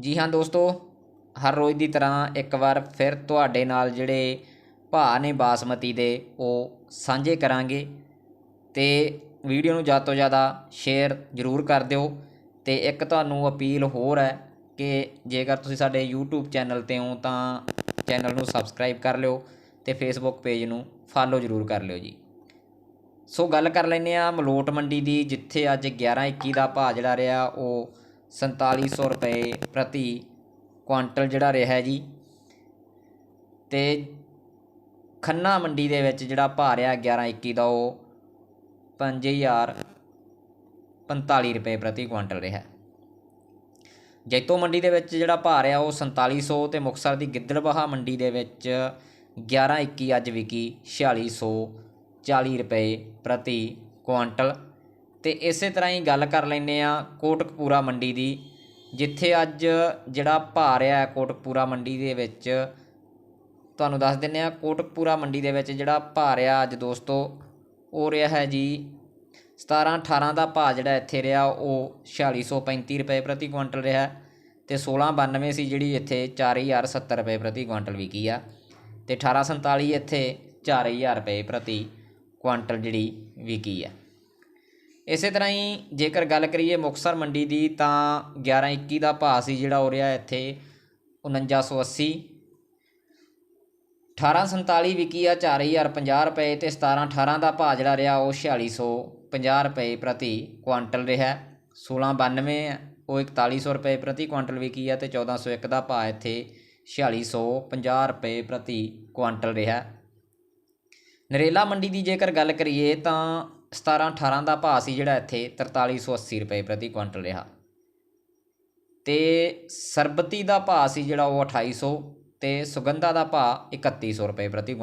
ਜੀ ਹਾਂ ਦੋਸਤੋ, ਹਰ ਰੋਜ਼ ਦੀ ਤਰ੍ਹਾਂ ਇੱਕ ਵਾਰ ਫਿਰ ਤੁਹਾਡੇ ਨਾਲ ਜਿਹੜੇ ਭਾਅ ਨੇ ਬਾਸਮਤੀ ਦੇ, ਉਹ ਸਾਂਝੇ ਕਰਾਂਗੇ। ਤੇ ਵੀਡੀਓ ਨੂੰ ਜ਼ਿਆਦਾ ਤੋਂ ਜ਼ਿਆਦਾ ਸ਼ੇਅਰ ਜ਼ਰੂਰ ਕਰ ਦਿਓ। ਤੇ ਇੱਕ ਤੁਹਾਨੂੰ ਅਪੀਲ ਹੋਰ ਹੈ ਕਿ ਜੇਕਰ ਤੁਸੀਂ ਸਾਡੇ YouTube ਚੈਨਲ ਤੇ ਹੋ ਤਾਂ ਚੈਨਲ ਨੂੰ ਸਬਸਕ੍ਰਾਈਬ ਕਰ ਲਿਓ ਤੇ Facebook ਪੇਜ ਨੂੰ ਫਾਲੋ ਜ਼ਰੂਰ ਕਰ ਲਿਓ ਜੀ। ਸੋ ਗੱਲ ਕਰ ਲੈਂਦੇ ਆ ਮਲੋਟ ਮੰਡੀ ਦੀ, ਜਿੱਥੇ ਅੱਜ 1121 ਦਾ ਭਾਅ ਜਿਹੜਾ ਰਿਹਾ, ਉਹ 4700 ਰੁਪਏ ਪ੍ਰਤੀ ਕੁਆਂਟਲ ਜਿਹੜਾ ਰਿਹਾ ਜੀ। ਤੇ ਖੰਨਾ ਮੰਡੀ ਦੇ ਵਿੱਚ ਜਿਹੜਾ ਭਾਅ ਰਿਹਾ 1121 ਦਾ ਉਹ 5045 ਰੁਪਏ ਪ੍ਰਤੀ ਕੁਆਂਟਲ ਰਿਹਾ। ਜੈਤੋ ਮੰਡੀ ਦੇ ਵਿੱਚ ਜਿਹੜਾ ਭਾਅ ਰਿਹਾ ਉਹ 4700 ਤੇ ਮੁਕਤਸਰ ਦੀ ਗਿੱਦੜਬਾਹਾ ਮੰਡੀ ਦੇ ਵਿੱਚ 1121 ਅੱਜ ਵਿਕੀ 4640 ਰੁਪਏ ਪ੍ਰਤੀ ਕੁਆਂਟਲ ਤੇ ਇਸੇ ਤਰ੍ਹਾਂ ਹੀ ਗੱਲ ਕਰ ਲੈਂਦੇ ਆ ਕੋਟਕਪੂਰਾ ਮੰਡੀ ਦੀ, ਜਿੱਥੇ ਅੱਜ ਜਿਹੜਾ ਭਾਅ ਰਿਹਾ ਹੈ ਕੋਟਕਪੂਰਾ ਮੰਡੀ ਦੇ ਵਿੱਚ, ਤੁਹਾਨੂੰ ਦੱਸ ਦਿੰਨੇ ਆ ਕੋਟਕਪੂਰਾ ਮੰਡੀ ਦੇ ਵਿੱਚ ਜਿਹੜਾ ਭਾਅ ਰਿਹਾ ਅੱਜ ਦੋਸਤੋ, ਉਹ ਰਿਹਾ ਹੈ ਜੀ 17 18 ਦਾ ਭਾਅ ਜਿਹੜਾ ਇੱਥੇ ਰਿਹਾ, ਉਹ 4635 ਰੁਪਏ ਪ੍ਰਤੀ ਕੁਇੰਟਲ ਰਿਹਾ ਹੈ ਤੇ 1692 ਸੀ ਜਿਹੜੀ ਇੱਥੇ 4070 ਰੁਪਏ ਪ੍ਰਤੀ ਕੁਇੰਟਲ ਵਿਕੀ ਆ ਤੇ 1847 ਇੱਥੇ 4000 ਰੁਪਏ ਪ੍ਰਤੀ ਕੁਇੰਟਲ ਜਿਹੜੀ ਵਿਕੀ ਆ। ਇਸੇ ਤਰ੍ਹਾਂ ਹੀ ਜੇਕਰ ਗੱਲ ਕਰੀਏ ਮੁਕਤਸਰ ਮੰਡੀ ਦੀ ਤਾਂ 1121 ਦਾ ਭਾਅ ਸੀ ਜਿਹੜਾ ਹੋ ਰਿਹਾ ਇੱਥੇ 4980 1847 ਵਿਕੀ ਆ 4050 ਰੁਪਏ ਤੇ 1718 ਦਾ ਭਾਅ ਜਿਹੜਾ ਰਿਹਾ ਉਹ 4650 ਰੁਪਏ ਪ੍ਰਤੀ ਕੁਆਂਟਲ ਰਿਹਾ। 1692 ਉਹ 4100 ਰੁਪਏ ਪ੍ਰਤੀ ਕੁਆਂਟਲ ਵਿਕੀ ਆ ਤੇ 1401 ਦਾ ਭਾਅ ਇੱਥੇ 4650 ਰੁਪਏ ਪ੍ਰਤੀ ਕੁਆਂਟਲ ਰਿਹਾ। ਨਰੇਲਾ ਮੰਡੀ ਦੀ ਜੇਕਰ ਗੱਲ ਕਰੀਏ ਤਾਂ 17 18 ਦਾ ਭਾਅ ਸੀ ਜਿਹੜਾ ਇੱਥੇ 4380 ਰੁਪਏ ਪ੍ਰਤੀ ਕੁਇੰਟਲ ਰਿਹਾ। ਤੇ ਸਰਬਤੀ ਦਾ ਭਾਅ ਸੀ ਜਿਹੜਾ ਉਹ 2800 ਤੇ ਸੁਗੰਧਾ ਦਾ ਭਾਅ 3100 ਰੁਪਏ ਪ੍ਰਤੀ